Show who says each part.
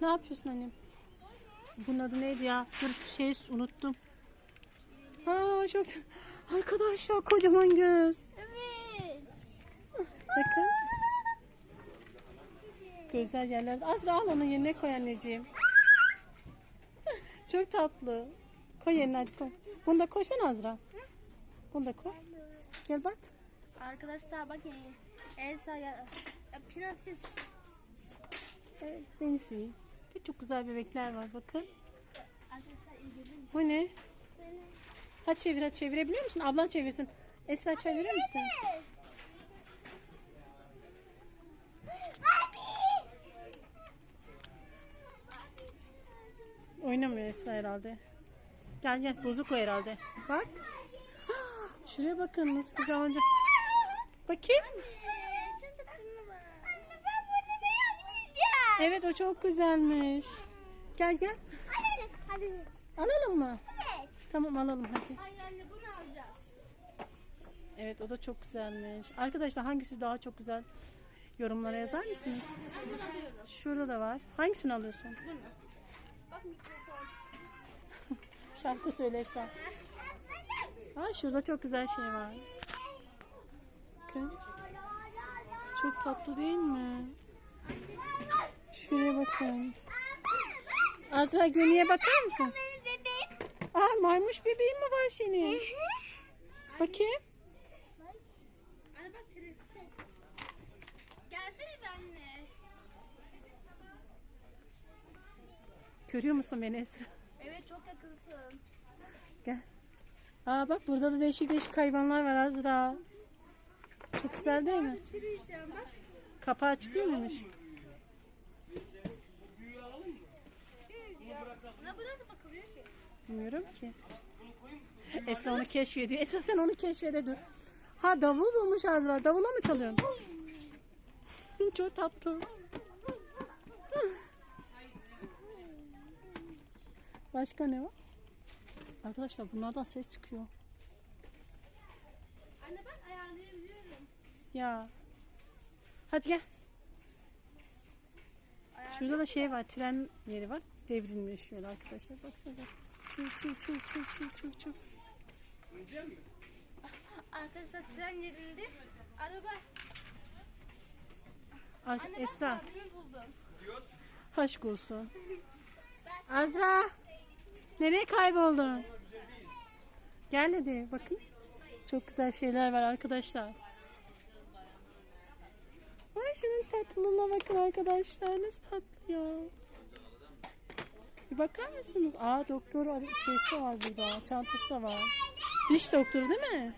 Speaker 1: Ne yapıyorsun annem? Bunun adı neydi ya? Dur şey unuttum. Ha çok arkadaşlar kocaman göz.
Speaker 2: Evet.
Speaker 1: Bakın. Gözler yerlerde. Azra al onu yerine koy anneciğim. Çok tatlı. Koy yerine hadi koy. Bunu da koysana Azra. Bunu da koy. Gel bak.
Speaker 2: Arkadaşlar bakın. Elsa ya, ya prenses.
Speaker 1: Evet. Ve çok güzel bebekler var bakın. Bu ne? Hadi çevir hadi çevirebiliyor musun? Ablan çevirsin. Esra çevirir misin? Oynamıyor Esra herhalde. Gel gel bozuk o herhalde. Bak. Şuraya bakın nasıl güzel oyuncak. Bakayım.
Speaker 2: Çok tatlı var. Anne ben bunu beğenmeyeceğim.
Speaker 1: Evet o çok güzelmiş. Gel gel.
Speaker 2: Hadi. Hadi.
Speaker 1: Alalım mı?
Speaker 2: Evet.
Speaker 1: Tamam alalım hadi.
Speaker 2: Hayır anne bunu alacağız.
Speaker 1: Evet o da çok güzelmiş. Arkadaşlar hangisi daha çok güzel? Yorumlara yazar mısınız?
Speaker 2: Bunu.
Speaker 1: Şurada da var. Hangisini alıyorsun?
Speaker 2: Bak mikrofon.
Speaker 1: Şarkı söyle Esra. Ha şurada çok güzel şey var. Bakın. Çok tatlı değil mi? Şuraya bakın. Azra Gönü'ye bakar mısın? Aa maymuş bebeğin mi var senin? Bakayım. Görüyor musun beni Esra?
Speaker 2: Evet çok yakınsın.
Speaker 1: Gel. Aa bak burada da değişik değişik hayvanlar var Azra. Çok güzel değil mi?
Speaker 2: Şey.
Speaker 1: Kapağı açık değil miymiş?
Speaker 2: Ne bu nasıl bakılıyor ki?
Speaker 1: Bilmiyorum ki. Esra onu keşfediyor. Esra sen onu keşfede dur. Ha davul bulmuş Azra. Davula mı çalıyorsun? Çok tatlı. Başka ne var? Arkadaşlar bunlardan ses çıkıyor.
Speaker 2: Anne bak ayarlayabiliyorum.
Speaker 1: Ya. Hadi gel. Şurada da şey var. Tren yeri var. Devrilmiş şöyle arkadaşlar. Baksana. Çuv çuv çuv çuv çuv çuv çuv.
Speaker 2: Arkadaşlar tren yerildi. Araba.
Speaker 1: Ar-
Speaker 2: Anne
Speaker 1: Esra.
Speaker 2: kendimi buldum.
Speaker 1: Aşk olsun. Azra. Nereye kayboldun? Gel hadi bakın. Çok güzel şeyler var arkadaşlar. Ay şunun tatlılığına bakın arkadaşlar. Nasıl tatlı ya. Bakar mısınız? Aa doktor şeysi var burada. Çantası da var. Diş doktoru değil mi?